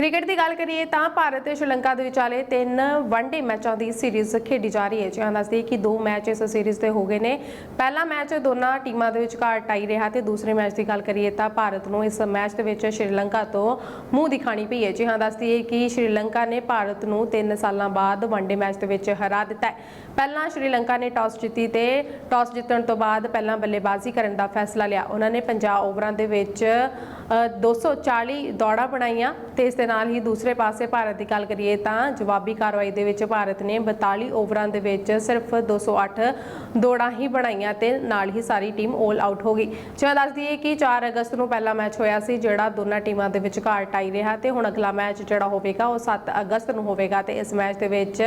Cricket ਦੀ ਗੱਲ ਕਰੀਏ ਤਾਂ ਭਾਰਤ ਤੇ ਸ਼੍ਰੀਲੰਕਾ ਦੇ ਵਿਚਾਲੇ ਤਿੰਨ ਵਨਡੇ ਮੈਚਾਂ ਦੀ ਸੀਰੀਜ਼ ਖੇਡੀ ਜਾ ਰਹੀ ਹੈ। ਜਿਹਾਂ ਦੱਸਦੀ ਕਿ ਦੋ ਮੈਚ ਇਸ ਸੀਰੀਜ਼ ਤੇ ਹੋ ਗਏ ਨੇ। ਪਹਿਲਾ ਮੈਚ ਦੋਨਾਂ ਟੀਮਾਂ ਦੇ ਵਿਚਕਾਰ ਟਾਈ ਰਿਹਾ ਤੇ ਦੂਸਰੇ ਮੈਚ ਦੀ ਗੱਲ ਕਰੀਏ ਤਾਂ ਭਾਰਤ ਨੂੰ ਇਸ ਮੈਚ ਦੇ ਵਿੱਚ ਸ਼੍ਰੀਲੰਕਾ ਤੋਂ ਮੂੰਹ ਦਿਖਾਣੀ ਪਈ ਹੈ। ਜਿਹਾਂ ਦੱਸਦੀ ਹੈ ਕਿ ਸ਼੍ਰੀਲੰਕਾ ਨੇ ਭਾਰਤ ਨੂੰ 3 ਸਾਲਾਂ ਬਾਅਦ ਵਨਡੇ ਮੈਚ ਦੇ ਵਿੱਚ ਹਰਾ ਦਿੱਤਾ ਪਹਿਲਾਂ ਸ਼੍ਰੀਲੰਕਾ ਨੇ ਟਾਸ ਜਿੱਤੀ ਤੇ ਟਾਸ ਜਿੱਤਣ ਤੋਂ ਬਾਅਦ ਪਹਿਲਾਂ ਬੱਲੇਬਾਜ਼ੀ ਕਰਨ ਦਾ ਫੈਸਲਾ ਲਿਆ। ਉਹਨਾਂ ਨੇ 50 ਓਵਰਾਂ ਦੇ ਵਿੱਚ 240 ਦੌੜਾਂ ਬਣਾਈਆਂ ਤੇ ਇਸ ਦੇ ਨਾਲ ਹੀ ਦੂਸਰੇ ਪਾਸੇ ਭਾਰਤ ਦੀ ਗੱਲ ਕਰੀਏ ਤਾਂ ਜਵਾਬੀ ਕਾਰਵਾਈ ਦੇ ਵਿੱਚ ਭਾਰਤ ਨੇ 42 ਓਵਰਾਂ ਦੇ ਵਿੱਚ ਸਿਰਫ 208 ਦੌੜਾਂ ਹੀ ਬਣਾਈਆਂ ਤੇ ਨਾਲ ਹੀ ਸਾਰੀ ਟੀਮ 올 ਆਊਟ ਹੋ ਗਈ। ਜਿਵੇਂ ਦੱਸ ਦਈਏ ਕਿ 4 ਅਗਸਤ ਨੂੰ ਪਹਿਲਾ ਮੈਚ ਹੋਇਆ ਸੀ ਜਿਹੜਾ ਦੋਨਾਂ ਟੀਮਾਂ ਦੇ ਵਿਚਕਾਰ ਟਾਈ ਰਿਹਾ ਤੇ ਹੁਣ ਅਗਲਾ ਮੈਚ ਜਿਹੜਾ ਹੋਵੇਗਾ ਉਹ 7 ਅਗਸਤ ਨੂੰ ਹੋਵੇਗਾ ਤੇ ਇਸ ਮੈਚ ਦੇ ਵਿੱਚ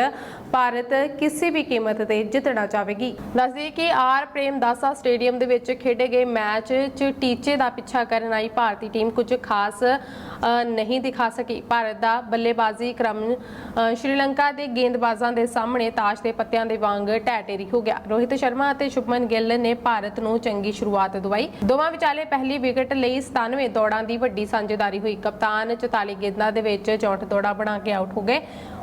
ਭਾਰਤ ਕਿਸੇ ਵੀ ਕੀਮਤ ਤੇ ਜਿੱਤਣਾ ਚਾਹੇਗੀ। ਦੱਸ ਦਈਏ ਕਿ ਆਰ ਪ੍ਰੇਮ ਦਾਸਾ ਸਟੇਡੀਅਮ ਦੇ ਵਿੱਚ ਖੇਡੇ ਗਏ ਮੈਚ 'ਚ ਟੀਚੇ ਦਾ ਪਿੱਛਾ ਕਰਨ ਆਈ ਭਾਰਤੀ ਟੀਮ ਕੁਝ ਖਾਸ ਨਹੀਂ ਦਿਖਾ ਸਕੀ। ਭਾਰਤ ਦਾ ਬੱਲੇਬਾਜ਼ੀ ਕ੍ਰਮ ਸ਼੍ਰੀਲੰਕਾ ਦੇ ਗੇਂਦਬਾਜ਼ਾਂ ਦੇ ਸਾਹਮਣੇ ਤਾਸ਼ ਦੇ ਪੱਤਿਆਂ ਦੇ ਵਾਂਗ ਢਹਿ ਹੋ ਗਿਆ। ਰੋਹਿਤ ਸ਼ਰਮਾ ਅਤੇ ਸ਼ੁਭਮਨ ਗਿੱਲ ਨੇ ਭਾਰਤ ਨੂੰ ਚੰਗੀ ਸ਼ੁਰੂਆਤ ਦਵਾਈ। ਦੋਵਾਂ ਵਿਚਾਲੇ ਪਹਿਲੀ ਵਿਕਟ ਲਈ 97 ਦੌੜਾਂ ਦੀ ਵੱਡੀ ਸਾਂਝੇਦਾਰੀ ਹੋਈ। ਕਪਤਾਨ 44 ਗੇਂਦਾਂ ਦੇ ਵਿੱਚ 64 ਦੌੜਾਂ ਬਣਾ ਕੇ ਆਊਟ ਹੋ ਗਏ।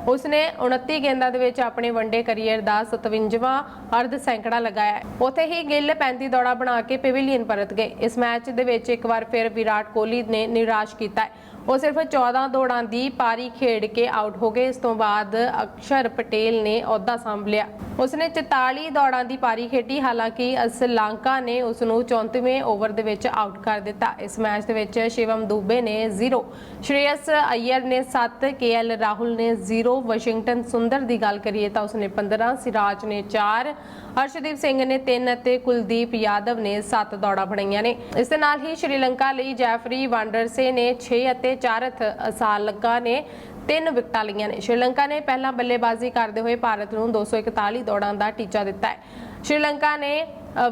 ਉਸਨੇ 29 ਗੇਂਦਾਂ ਦੇ ਵਿੱਚ ਆਪਣੇ ਵਨਡੇ ਕਰੀਅਰ ਦਾ 57ਵਾਂ ਅਰਧ ਸੈਂਕੜਾ ਲਗਾਇਆ ਹੈ। ਹੀ ਗਿੱਲ 35 ਦੌੜਾਂ ਬਣਾ ਕੇ ਪੈਵਿਲੀਅਨ ਪਰਤ ਗਏ। ਇਸ ਮੈਚ ਦੇ ਵਿੱਚ ਇੱਕ ਵਾਰ ਫਿਰ ਵਿਰਾਟ ਕੋਹਲੀ ਨੇ ਨਿਰਾਸ਼ ਕੀਤਾ ਉਹ ਸਿਰਫ 14 ਦੌੜਾਂ ਦੀ ਪਾਰੀ ਖੇਡ ਕੇ ਆਊਟ ਹੋ ਗਏ। ਇਸ ਤੋਂ ਬਾਅਦ ਅਕਸ਼ਰ ਪਟੇਲ ਨੇ ਅਹੁਦਾ ਸੰਭ ਲਿਆ। ਉਸਨੇ 44 ਦੌੜਾਂ ਦੀ ਪਾਰੀ ਖੇਡੀ। ਹਾਲਾਂਕਿ ਅਸਲਾਂਕਾ ਨੇ ਉਸ ਨੂੰ 34ਵੇਂ ਓਵਰ ਦੇ ਵਿੱਚ ਆਊਟ ਕਰ ਦਿੱਤਾ। ਇਸ ਮੈਚ ਦੇ ਵਿੱਚ ਸ਼ਿਵਮ ਦੂਬੇ ਨੇ 0 ਸ਼੍ਰੇਯਸ ਅਯਰ ਨੇ 7 ਕੇਐਲ ਰਾਹੁਲ ਨੇ 0 ਵਾਸ਼ਿੰਗਟਨ ਸੁੰਦਰ ਦੀ ਗੱਲ ਕਰੀਏ ਤਾਂ ਉਸਨੇ 15 ਸਿਰਾਜ ਨੇ 4 ਹਰਸ਼ਦੀਪ ਸਿੰਘ ਨੇ 3 ਅਤੇ ਕੁਲਦੀਪ ਯਾਦਵ ਨੇ 7 ਦੌੜਾਂ ਬਣਾਈਆਂ ਨੇ। ਇਸ ਦੇ ਨਾਲ ਹੀ ਸ਼੍ਰੀਲੰਕਾ ਲਈ ਜੈਫਰੀ ਵਾਂਡਰਸੇ ਨੇ 6 ਅਤੇ ਚਾਰਥ ਅਸਾਲਗਾ ਨੇ ਤਿੰਨ ਵਿਕਟਾਂ ਲਈਆਂ ਨੇ। ਸ਼੍ਰੀਲੰਕਾ ਨੇ ਪਹਿਲਾਂ ਬੱਲੇਬਾਜ਼ੀ ਕਰਦੇ ਹੋਏ ਭਾਰਤ ਨੂੰ 241 ਦੌੜਾਂ ਦਾ ਟੀਚਾ ਦਿੱਤਾ ਹੈ। ਸ਼੍ਰੀਲੰਕਾ ਨੇ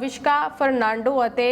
ਵਿਸ਼ਕਾ ਫਰਨਾਂਡੋ ਅਤੇ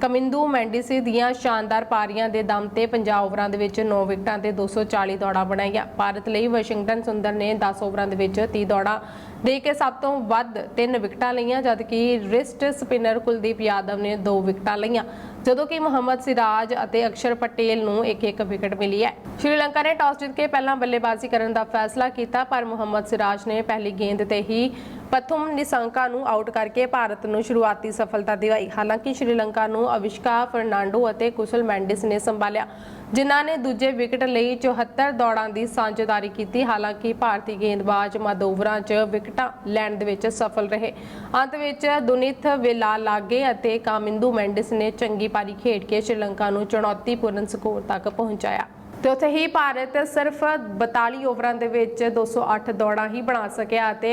ਕਮਿੰਦੂ ਮੈਂਡੀਸੀ ਦੀਆਂ ਸ਼ਾਨਦਾਰ ਪਾਰੀਆਂ ਦੇ ਦਮ ਤੇ 50 ਓਵਰਾਂ ਦੇ ਵਿੱਚ 9 ਵਿਕਟਾਂ ਤੇ 240 ਦੌੜਾਂ ਬਣਾਈਆਂ। ਭਾਰਤ ਲਈ ਵਾਸ਼ਿੰਗਟਨ ਸੁੰਦਰ ਨੇ 10 ਓਵਰਾਂ ਦੇ ਵਿੱਚ 30 ਦੌੜਾਂ ਦੇ ਕੇ ਸਭ ਤੋਂ ਵੱਧ 3 ਵਿਕਟਾਂ ਲਈਆਂ, ਜਦਕਿ ਰਿਸਟ ਸਪਿਨਰ ਕੁਲਦੀਪ ਯਾਦਵ ਨੇ 2 ਵਿਕਟਾਂ ਲਈਆਂ। ਜਦੋਂ ਕਿ ਮੁਹੰਮਦ ਸਿਰਾਜ ਅਤੇ ਅਕਸ਼ਰ ਪਟੇਲ ਨੂੰ ਇੱਕ ਇੱਕ ਵਿਕਟ ਮਿਲੀ ਹੈ। ਸ਼੍ਰੀਲੰਕਾ ਨੇ ਟਾਸ ਜਿੱਤ ਕੇ ਪਹਿਲਾਂ ਬੱਲੇਬਾਜ਼ੀ ਕਰਨ ਦਾ ਫੈਸਲਾ ਕੀਤਾ, ਪਰ ਮੁਹੰਮਦ ਸਿਰਾਜ ਨੇ ਪਹਿਲੀ ਗੇਂਦ ਤੇ ਹੀ ਪਥਮ ਨਿਸੰਕਾ ਨੂੰ ਆਊਟ ਕਰਕੇ ਭਾਰਤ ਨੂੰ ਸ਼ੁਰੂਆਤੀ ਸਫਲਤਾ ਦਿਵਾਈ। ਹਾਲਾਂਕਿ ਸ਼੍ਰੀਲੰਕਾ ਨੂੰ ਅਵਿਸ਼ਕਾ ਫਰਨਾਂਡੋ ਅਤੇ ਕੁਸ਼ਲ ਮੈਂਡਿਸ ਨੇ ਸੰਭਾਲਿਆ, ਜਿਨ੍ਹਾਂ ਨੇ ਦੂਜੇ ਵਿਕਟ ਲਈ 74 ਦੌੜਾਂ ਦੀ ਸਾਂਝੇਦਾਰੀ ਕੀਤੀ। ਹਾਲਾਂਕਿ ਭਾਰਤੀ ਗੇਂਦਬਾਜ਼ ਮੱਧ ਓਵਰਾਂ 'ਚ ਵਿਕਟਾਂ ਲੈਣ ਦੇ ਵਿੱਚ ਸਫਲ ਰਹੇ। ਅੰਤ ਵਿੱਚ ਦੁਨਿਤ ਵੇਲਾ ਲਾਗੇ ਅਤੇ ਕਾਮਿੰਦੂ ਮੈਂਡਿਸ ਨੇ ਚੰਗੀ ਪਾਰੀ ਖੇਡ ਕੇ ਸ਼੍ਰੀਲੰਕਾ ਨੂੰ ਚੁਣੌਤੀਪੂਰਨ ਸਕੋਰ ਤੱਕ ਪਹੁੰਚਾਇਆ। ਤੇ ਉੱਥੇ ਹੀ ਭਾਰਤ ਸਿਰਫ 42 ਓਵਰਾਂ ਦੇ ਵਿੱਚ 208 ਦੌੜਾਂ ਹੀ ਬਣਾ ਸਕਿਆ ਅਤੇ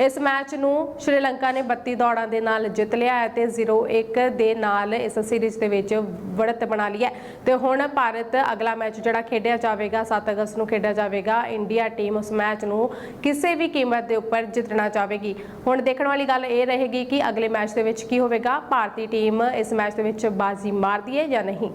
ਇਸ ਮੈਚ ਨੂੰ ਸ਼੍ਰੀਲੰਕਾ ਨੇ 32 ਦੌੜਾਂ ਦੇ ਨਾਲ ਜਿੱਤ ਲਿਆ ਹੈ ਤੇ 0-1 ਦੇ ਨਾਲ ਇਸ ਸੀਰੀਜ਼ ਦੇ ਵਿੱਚ ਵੜਤ ਬਣਾ ਲਈ ਹੈ। ਤੇ ਹੁਣ ਭਾਰਤ ਅਗਲਾ ਮੈਚ ਜਿਹੜਾ ਖੇਡਿਆ ਜਾਵੇਗਾ 7 ਅਗਸਤ ਨੂੰ ਖੇਡਿਆ ਜਾਵੇਗਾ, ਇੰਡੀਆ ਟੀਮ ਉਸ ਮੈਚ ਨੂੰ ਕਿਸੇ ਵੀ ਕੀਮਤ ਦੇ ਉੱਪਰ ਜਿੱਤਣਾ ਚਾਹੇਗੀ ਹੁਣ ਦੇਖਣ ਵਾਲੀ ਗੱਲ ਇਹ ਰਹੇਗੀ ਕਿ ਅਗਲੇ ਮੈਚ ਦੇ ਵਿੱਚ ਕੀ ਹੋਵੇਗਾ? ਭਾਰਤੀ ਟੀਮ ਇਸ ਮੈਚ ਦੇ ਵਿੱਚ ਬਾਜ਼ੀ ਮਾਰਦੀ ਹੈ ਜਾਂ ਨਹੀਂ?